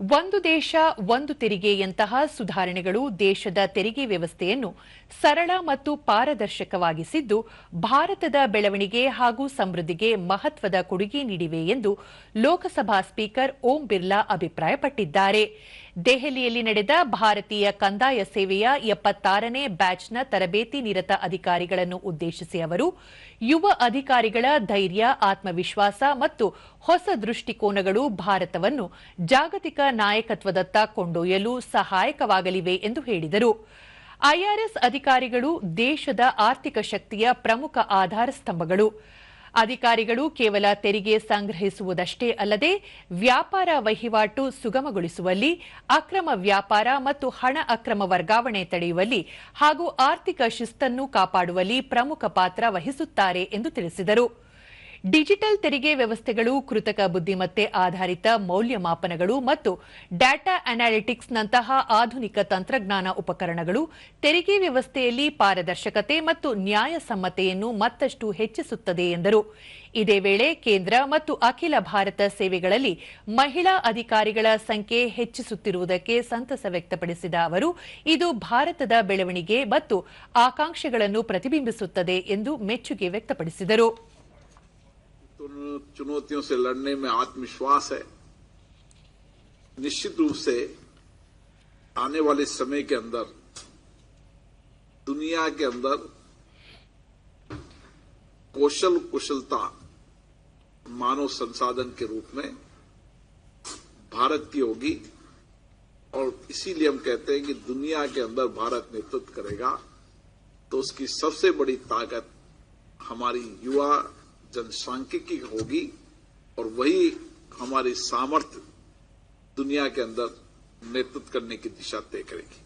ಒಂದು ದೇಶ, ಒಂದು ತೆರಿಗೆಯಂತಹ ಸುಧಾರಣೆಗಳು ದೇಶದ ತೆರಿಗೆ ವ್ಯವಸ್ಥೆಯನ್ನು ಸರಳ ಮತ್ತು ಪಾರದರ್ಶಕವಾಗಿಸಿದ್ದು, ಭಾರತದ ಬೆಳವಣಿಗೆ ಹಾಗೂ ಸಮೃದ್ಧಿಗೆ ಮಹತ್ವದ ಕೊಡುಗೆ ನೀಡಿವೆ ಎಂದು ಲೋಕಸಭಾ ಸ್ಪೀಕರ್ ಓಂ ಬಿರ್ಲಾ ಅಭಿಪ್ರಾಯಪಟ್ಟಿದ್ದಾರೆ. ದೆಹಲಿಯಲ್ಲಿ ನಡೆದ ಭಾರತೀಯ ಕಂದಾಯ ಸೇವೆಯ ಎಪ್ಪತ್ತಾರನೇ ಬ್ಯಾಚ್ನ ತರಬೇತಿ ನಿರತ ಅಧಿಕಾರಿಗಳನ್ನು ಉದ್ದೇಶಿಸಿ ಅವರು, ಯುವ ಅಧಿಕಾರಿಗಳ ಧೈರ್ಯ, ಆತ್ಮವಿಶ್ವಾಸ ಮತ್ತು ಹೊಸ ದೃಷ್ಟಿಕೋನಗಳು ಭಾರತವನ್ನು ಜಾಗತಿಕ ನಾಯಕತ್ವದತ್ತ ಕೊಂಡೊಯ್ಯಲು ಸಹಾಯಕವಾಗಲಿವೆ ಎಂದು ಹೇಳಿದರು. ಐಆರ್ಎಸ್ ಅಧಿಕಾರಿಗಳು ದೇಶದ ಆರ್ಥಿಕ ಶಕ್ತಿಯ ಪ್ರಮುಖ ಆಧಾರ ಸ್ತಂಭಗಳು. ಅಧಿಕಾರಿಗಳು ಕೇವಲ ತೆರಿಗೆ ಸಂಗ್ರಹಿಸುವುದಷ್ಟೇ ಅಲ್ಲದೆ ವ್ಯಾಪಾರ ವಹಿವಾಟು ಸುಗಮಗೊಳಿಸುವಲ್ಲಿ, ಅಕ್ರಮ ವ್ಯಾಪಾರ ಮತ್ತು ಹಣ ಅಕ್ರಮ ವರ್ಗಾವಣೆ ತಡೆಯುವಲ್ಲಿ ಹಾಗೂ ಆರ್ಥಿಕ ಶಿಸ್ತನ್ನು ಕಾಪಾಡುವಲ್ಲಿ ಪ್ರಮುಖ ಪಾತ್ರ ವಹಿಸುತ್ತಾರೆ ಎಂದು ತಿಳಿಸಿದರು. ಡಿಜಿಟಲ್ ತೆರಿಗೆ ವ್ಯವಸ್ಥೆಗಳು, ಕೃತಕ ಬುದ್ದಿಮತ್ತೆ ಆಧಾರಿತ ಮೌಲ್ಯಮಾಪನಗಳು ಮತ್ತು ಡಾಟಾ ಅನಾಲಿಟಿಕ್ಸ್ನಂತಹ ಆಧುನಿಕ ತಂತ್ರಜ್ಞಾನ ಉಪಕರಣಗಳು ತೆರಿಗೆ ವ್ಯವಸ್ಥೆಯಲ್ಲಿ ಪಾರದರ್ಶಕತೆ ಮತ್ತು ನ್ಯಾಯಸಮ್ಮತೆಯನ್ನು ಮತ್ತಷ್ಟು ಹೆಚ್ಚಿಸುತ್ತದೆ ಎಂದರು. ಇದೇ ವೇಳೆ ಕೇಂದ್ರ ಮತ್ತು ಅಖಿಲ ಭಾರತ ಸೇವೆಗಳಲ್ಲಿ ಮಹಿಳಾ ಅಧಿಕಾರಿಗಳ ಸಂಖ್ಯೆ ಹೆಚ್ಚಿಸುತ್ತಿರುವುದಕ್ಕೆ ಸಂತಸ ವ್ಯಕ್ತಪಡಿಸಿದ ಅವರು, ಇದು ಭಾರತದ ಬೆಳವಣಿಗೆ ಮತ್ತು ಆಕಾಂಕ್ಷೆಗಳನ್ನು ಪ್ರತಿಬಿಂಬಿಸುತ್ತದೆ ಎಂದು ಮೆಚ್ಚುಗೆ ವ್ಯಕ್ತಪಡಿಸಿದರು. चुनौतियों से लड़ने में आत्मविश्वास है। निश्चित रूप से आने वाले समय के अंदर, दुनिया के अंदर कौशल कुशलता मानव संसाधन के रूप में भारत की होगी और इसीलिए हम कहते हैं कि दुनिया के अंदर भारत नेतृत्व करेगा तो उसकी सबसे बड़ी ताकत हमारी युवा जनसांख्यिकी होगी और वही हमारी सामर्थ्य दुनिया के अंदर नेतृत्व करने की दिशा तय करेगी।